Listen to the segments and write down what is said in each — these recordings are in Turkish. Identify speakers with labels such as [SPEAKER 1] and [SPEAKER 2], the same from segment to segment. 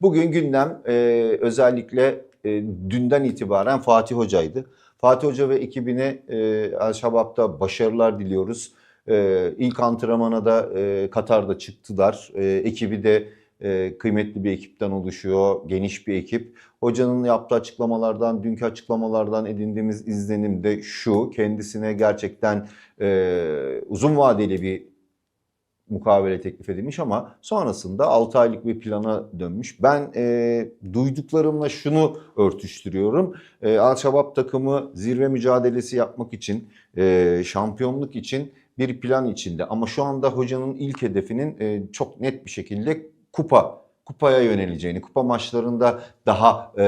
[SPEAKER 1] Bugün gündem e, özellikle e, dünden itibaren Fatih Hoca'ydı. Fatih Hoca ve ekibine e, El Şabab'da başarılar diliyoruz. E, ilk antrenmana da e, Katar'da çıktılar. E, ekibi de e, kıymetli bir ekipten oluşuyor, geniş bir ekip. Hocanın yaptığı açıklamalardan, dünkü açıklamalardan edindiğimiz izlenim de şu. Kendisine gerçekten e, uzun vadeli bir mukavele teklif edilmiş ama sonrasında 6 aylık bir plana dönmüş. Ben e, duyduklarımla şunu örtüştürüyorum. E, Al-Şabab takımı zirve mücadelesi yapmak için, e, şampiyonluk için bir plan içinde. Ama şu anda hocanın ilk hedefinin e, çok net bir şekilde kupa kupaya yöneleceğini, kupa maçlarında daha e,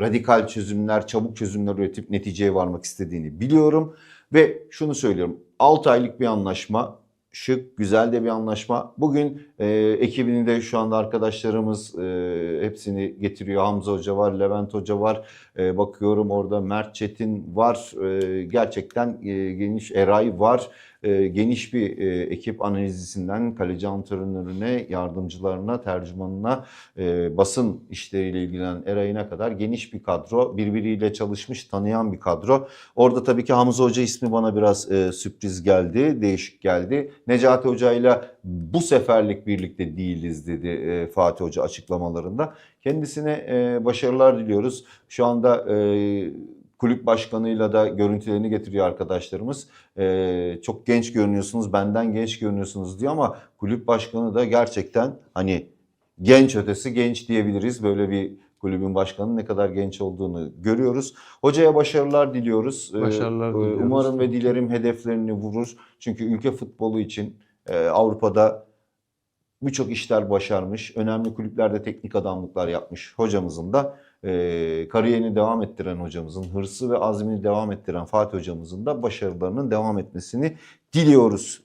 [SPEAKER 1] radikal çözümler, çabuk çözümler üretip neticeye varmak istediğini biliyorum. Ve şunu söylüyorum, 6 aylık bir anlaşma, şık, güzel de bir anlaşma. Bugün e, ekibini de şu anda arkadaşlarımız e, hepsini getiriyor. Hamza Hoca var, Levent Hoca var. E, bakıyorum orada Mert Çetin var. E, gerçekten e, geniş Eray var. E, geniş bir e, ekip analizisinden kaleci antrenörüne, yardımcılarına, tercümanına, e, basın işleriyle ilgilenen Eray'ına kadar geniş bir kadro. Birbiriyle çalışmış, tanıyan bir kadro. Orada tabii ki Hamza Hoca ismi bana biraz e, sürpriz geldi, değişik geldi. Necati Hoca'yla bu seferlik birlikte değiliz dedi e, Fatih Hoca açıklamalarında. Kendisine e, başarılar diliyoruz. Şu anda e, kulüp başkanıyla da görüntülerini getiriyor arkadaşlarımız. E, çok genç görünüyorsunuz, benden genç görünüyorsunuz diyor ama kulüp başkanı da gerçekten hani genç ötesi genç diyebiliriz. Böyle bir kulübün başkanının ne kadar genç olduğunu görüyoruz. Hocaya başarılar diliyoruz. E,
[SPEAKER 2] Başarılar
[SPEAKER 1] e,
[SPEAKER 2] diliyoruz.
[SPEAKER 1] Umarım ve dilerim hedeflerini vurur. Çünkü ülke futbolu için e, Avrupa'da birçok işler başarmış. Önemli kulüplerde teknik adamlıklar yapmış hocamızın da e, kariyerini devam ettiren hocamızın, hırsı ve azmini devam ettiren Fatih hocamızın da başarılarının devam etmesini diliyoruz